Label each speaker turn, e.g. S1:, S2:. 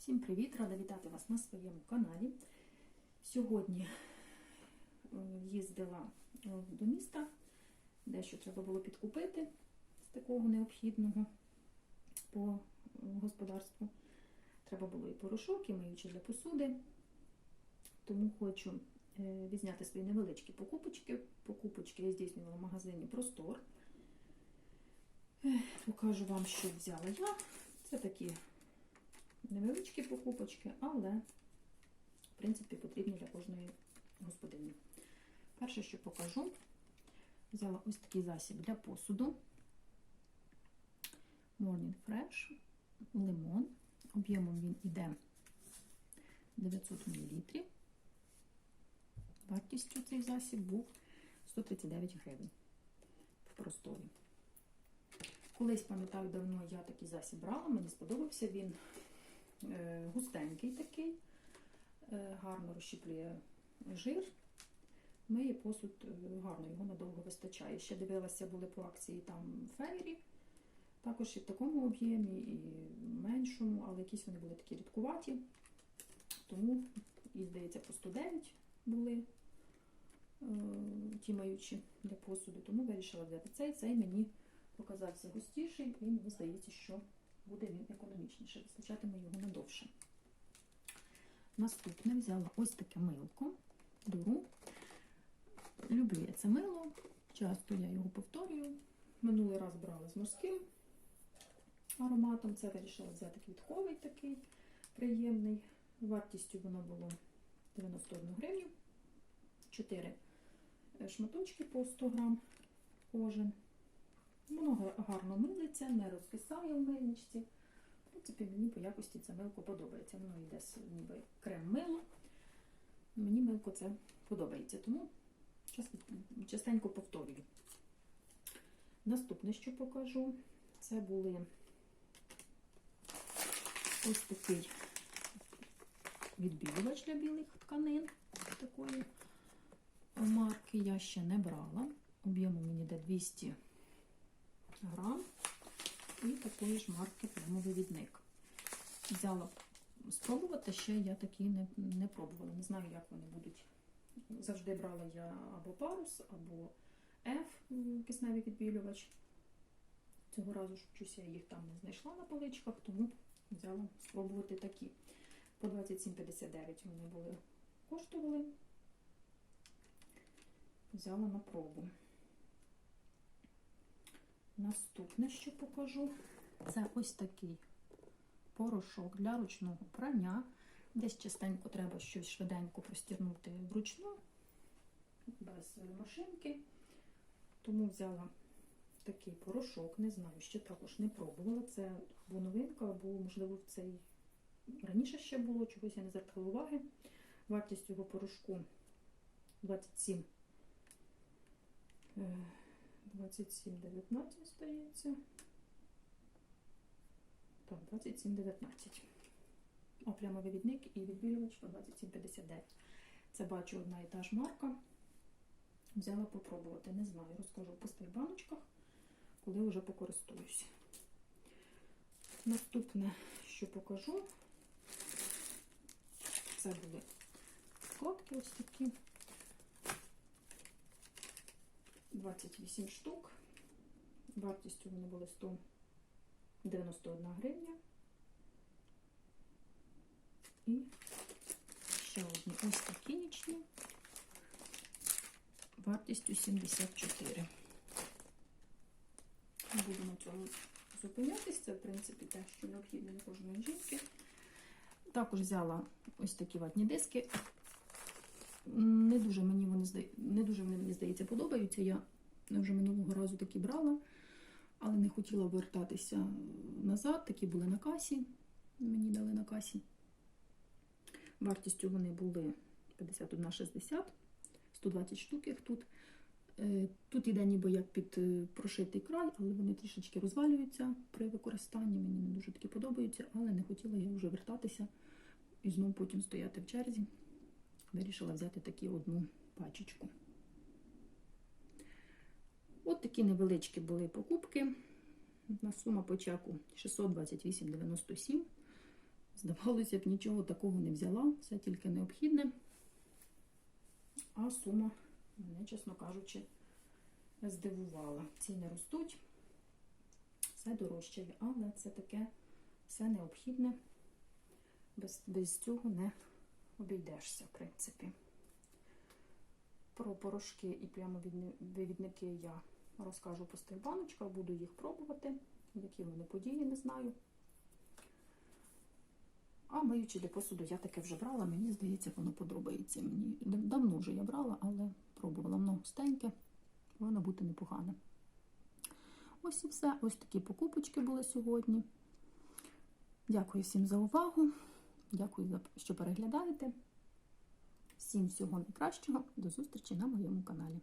S1: Всім привіт! Рада вітати вас на своєму каналі. Сьогодні е, їздила е, до міста, дещо треба було підкупити з такого необхідного по е, господарству. Треба було і порошок, і миючі для посуди. Тому хочу відзняти свої невеличкі покупочки. Покупочки я здійснювала в магазині Простор. Покажу вам, що взяла я. Це такі невеличкі покупочки, але, в принципі, потрібні для кожної господині. Перше, що покажу, взяла ось такий засіб для посуду. Morning Fresh, лимон. Об'ємом він іде 900 мл. Вартістю цей засіб був 139 гривень в просторі. Колись, пам'ятаю, давно я такий засіб брала, мені сподобався він густенький такий, е, гарно розщіплює жир. Миє посуд е, гарно, його надовго вистачає. Ще дивилася, були по акції там фейрі, також і в такому об'ємі, і меншому, але якісь вони були такі рідкуваті. Тому, і здається, по 109 були е, ті маючі для посуду, тому вирішила взяти цей. Цей мені показався густіший, і мені здається, що буде він економічніше, вистачатиме його надовше. Наступне взяла ось таке милко дуру. Люблю я це мило, часто я його повторюю. Минулий раз брала з морським ароматом. Це вирішила взяти квітковий такий приємний. Вартістю воно було 91 гривню. 4 шматочки по 100 грам кожен. Воно гарно милиться, не розкисає в мильничці. В принципі, мені по якості це милко подобається. Воно йде ніби крем-мило. Мені милко це подобається, тому частенько повторюю. Наступне, що покажу, це були ось такий відбілювач для білих тканин. Такої марки я ще не брала. Об'єму мені йде 200 грам і такої ж марки прямовивідник. Взяла спробувати, ще я такі не, не пробувала. Не знаю, як вони будуть. Завжди брала я або парус, або F кисневий відбілювач. Цього разу щось я їх там не знайшла на поличках, тому взяла спробувати такі. По 27,59 вони були коштували. Взяла на пробу. Наступне, що покажу, це ось такий порошок для ручного прання. Десь частенько треба щось швиденько простірнути вручну, без машинки. Тому взяла такий порошок, не знаю, ще також не пробувала. Це або новинка, або, можливо, в цей раніше ще було, чогось я не звертала уваги. Вартість цього порошку 27. 27,19, здається. Так, 27,19. О, прямовивідник і відбілювач по 27,59. Це бачу одна і та ж марка. Взяла попробувати. Не знаю, розкажу в пустих баночках, коли вже покористуюся. Наступне, що покажу, це були вкладки ось такі. 28 штук. Вартістю вони були 191 гривня. І ще одні ось такі нічні. Вартістю 74. Буду на цьому зупинятись. Це, в принципі, те, що необхідно для кожної жінки. Також взяла ось такі ватні диски. Не дуже мені вони не дуже вони, мені здається, подобаються. Я вже минулого разу такі брала, але не хотіла вертатися назад. Такі були на касі. Мені дали на касі. Вартістю вони були 51,60, 120 штук їх тут. Е, тут іде ніби як під прошитий край, але вони трішечки розвалюються при використанні. Мені не дуже такі подобаються, але не хотіла я вже вертатися і знову потім стояти в черзі. Вирішила взяти такі одну пачечку. От такі невеличкі були покупки. На сума по чеку 628,97. Здавалося б, нічого такого не взяла, все тільки необхідне. А сума мене, чесно кажучи, здивувала. Ціни ростуть, все дорожчає, але це таке все необхідне. Без, без цього не обійдешся, в принципі. Про порошки і прямовивідники я розкажу по стих баночках, буду їх пробувати, які вони події, не знаю. А миючи для посуду я таке вже брала, мені здається, воно подобається. Мені давно вже я брала, але пробувала воно густеньке, повинно бути непогане. Ось і все. Ось такі покупочки були сьогодні. Дякую всім за увагу. Дякую, що переглядаєте. Всім всього найкращого. До зустрічі на моєму каналі.